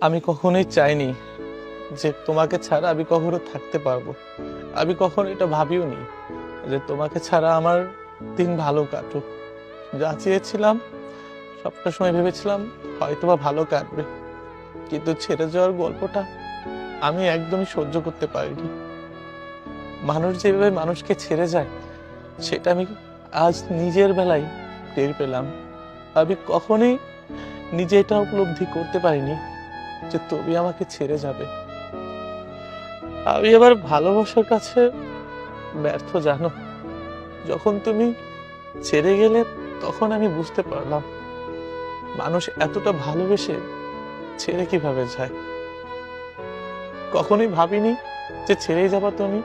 আমি কখনোই চাইনি যে তোমাকে ছাড়া আমি কখনো থাকতে পারব। আমি কখনো এটা ভাবিও নি যে তোমাকে ছাড়া আমার দিন ভালো কাটুক। যা চেয়েছিলাম, সবটা সময় ভেবেছিলাম হয়তো বা ভালো কাটবে। কিন্তু ছেড়ে যাওয়ার গল্পটা আমি একদমই সহ্য করতে পারিনি। মানুষ যেভাবে মানুষকে ছেড়ে যায়, সেটা আমি আজ নিজের বেলায় টের পেলাম। আমি কখনোই নিজে এটা উপলব্ধি করতে পারিনি যে তুমি আমাকে ছেড়ে যাবে। আমি আবার ভালোবাসার কাছে ব্যর্থ, জানো? যখন তুমি ছেড়ে গেলে তখন আমি বুঝতে পারলাম, মানুষ এতটা ভালোবেসে ছেড়ে কীভাবে যায়। কখনোই ভাবিনি যে ছেড়ে যাবা তুমি।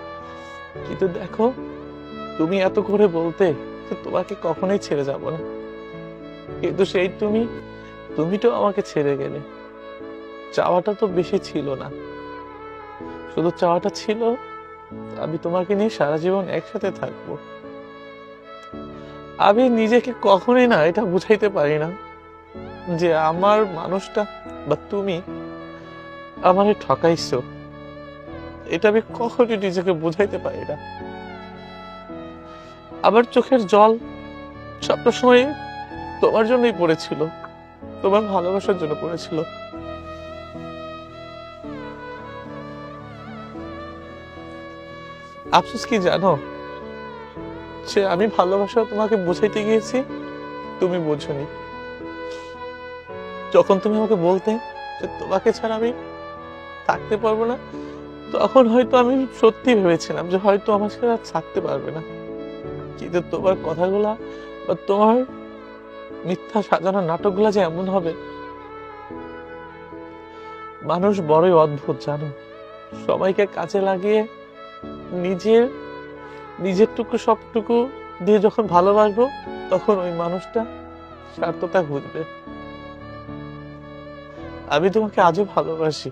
কিন্তু দেখো, তুমি এত করে বলতে যে তোমাকে কখনোই ছেড়ে যাব না। কিন্তু সেই তুমি তুমি তো আমাকে ছেড়ে গেলে। চাওয়াটা তো বেশি ছিল না। শুধু চাওয়াটা ছিল, আমি তোমাকে নিয়ে সারা জীবন একসাথে থাকব। আমি নিজেকে কখনোই না এটা বুঝাইতে পারি না যে আমার মানুষটা বা তুমি আমারে ঠকাইছো। এটা আমি কখনোই নিজেকে বুঝাইতে পারি না। আবার চোখের জল সবটা সময় তোমার জন্যই পড়েছিল, তোমার ভালোবাসার জন্য পড়েছিল। আফসোস কি জানো? সে আমি ভালোবাসা তোমাকে বোঝাইতে গিয়েছি, তুমি বোঝনি। যখন তুমি আমাকে বলতে যে তোমাকে ছাড়া আমি থাকতে পারব না, তখন হয়তো আমি সত্যি ভেবেছিলাম যে হয়তো আমার আর থাকতে পারবে না। কিন্তু তোমার কথাগুলা বা তোমার মিথ্যা সাজানো নাটকগুলা যে এমন হবে, মানুষ বড়ই অদ্ভুত জানো। সবাইকে কাজে লাগিয়ে নিজের, নিজেরটুকু সবটুকু দিয়ে যখন ভালোবাসবো, তখন ওই মানুষটা স্বার্থতা বুঝবে আমি তোমাকে আজও ভালোবাসি।